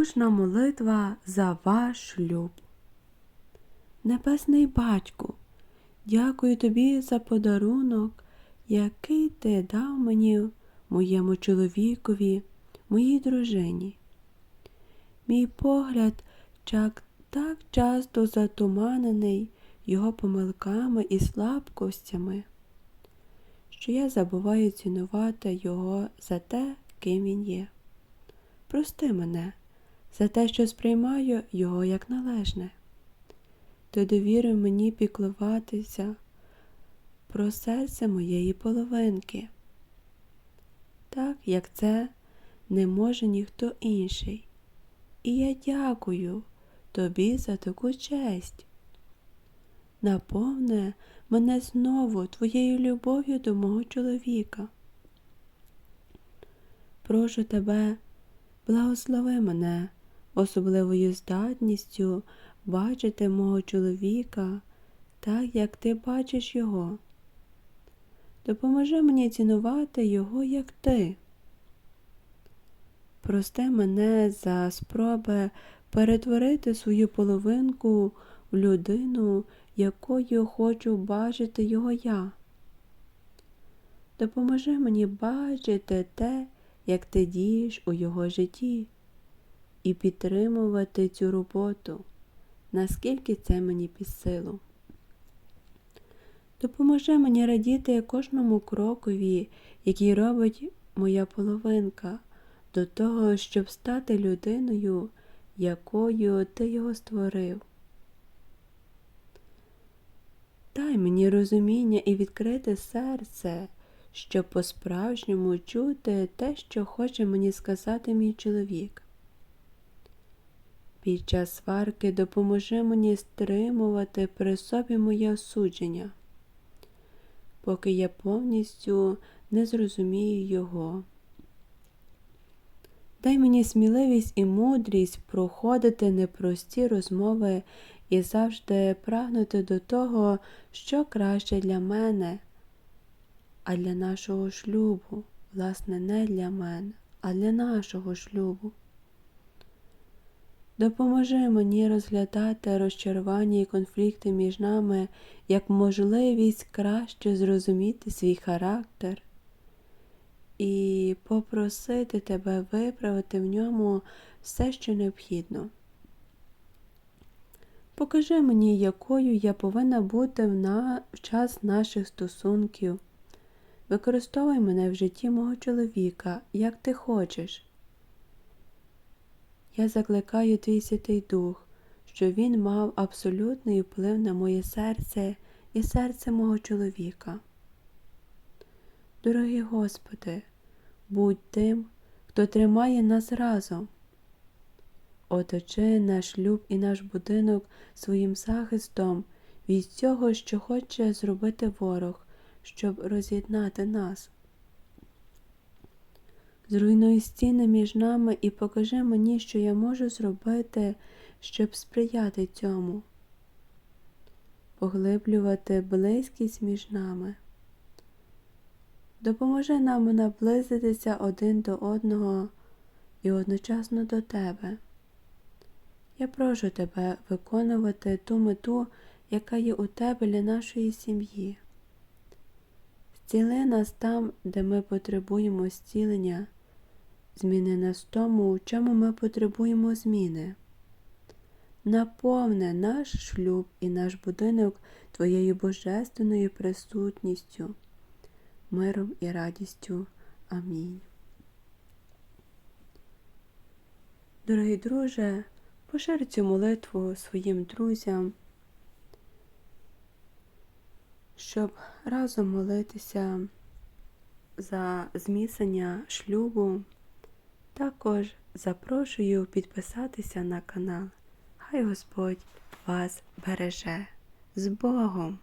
Кожна молитва за ваш шлюб. Небесний батьку, дякую тобі за подарунок, який ти дав мені, моєму чоловікові, моїй дружині. Мій погляд чак так часто затуманений його помилками і слабкостями, що я забуваю цінувати його за те, ким він є. Прости мене за те, що сприймаю його як належне. Ти довірив мені піклуватися про серце моєї половинки, так як це не може ніхто інший. І я дякую тобі за таку честь. Наповне мене знову твоєю любов'ю до мого чоловіка. Прошу тебе, благослови мене особливою здатністю бачити мого чоловіка так, як ти бачиш його. Допоможи мені цінувати його, як ти. Прости мене за спроби перетворити свою половинку в людину, якою хочу бачити його я. Допоможи мені бачити те, як ти дієш у його житті, і підтримувати цю роботу, наскільки це мені під силу. Допоможи мені радіти кожному крокові, який робить моя половинка, до того, щоб стати людиною, якою ти його створив. Дай мені розуміння і відкрите серце, щоб по-справжньому чути те, що хоче мені сказати мій чоловік. Під час сварки допоможи мені стримувати при собі моє осудження, поки я повністю не зрозумію його. Дай мені сміливість і мудрість проходити непрості розмови і завжди прагнути до того, що краще для мене, а для нашого шлюбу, власне, не для мене, а для нашого шлюбу. Допоможи мені розглядати розчарування і конфлікти між нами як можливість краще зрозуміти свій характер і попросити тебе виправити в ньому все, що необхідно. Покажи мені, якою я повинна бути в, на... в час наших стосунків. Використовуй мене в житті мого чоловіка, як ти хочеш. Я закликаю твій Святий Дух, щоб він мав абсолютний вплив на моє серце і серце мого чоловіка. Дорогий Господи, будь тим, хто тримає нас разом. Оточи наш люб і наш будинок своїм захистом від цього, що хоче зробити ворог, щоб роз'єднати нас. Зруйнуй стіни між нами і покажи мені, що я можу зробити, щоб сприяти цьому, поглиблювати близькість між нами. Допоможи нам наблизитися один до одного і одночасно до Тебе. Я прошу тебе виконувати ту мету, яка є у тебе для нашої сім'ї. Зціли нас там, де ми потребуємо зцілення, зміни нас в тому, у чому ми потребуємо зміни. Наповни наш шлюб і наш будинок Твоєю божественною присутністю, миром і радістю. Амінь. Дорогий друже, пошир цю молитву своїм друзям, щоб разом молитися за зміцнення шлюбу. Також запрошую підписатися на канал. Хай Господь вас береже з Богом!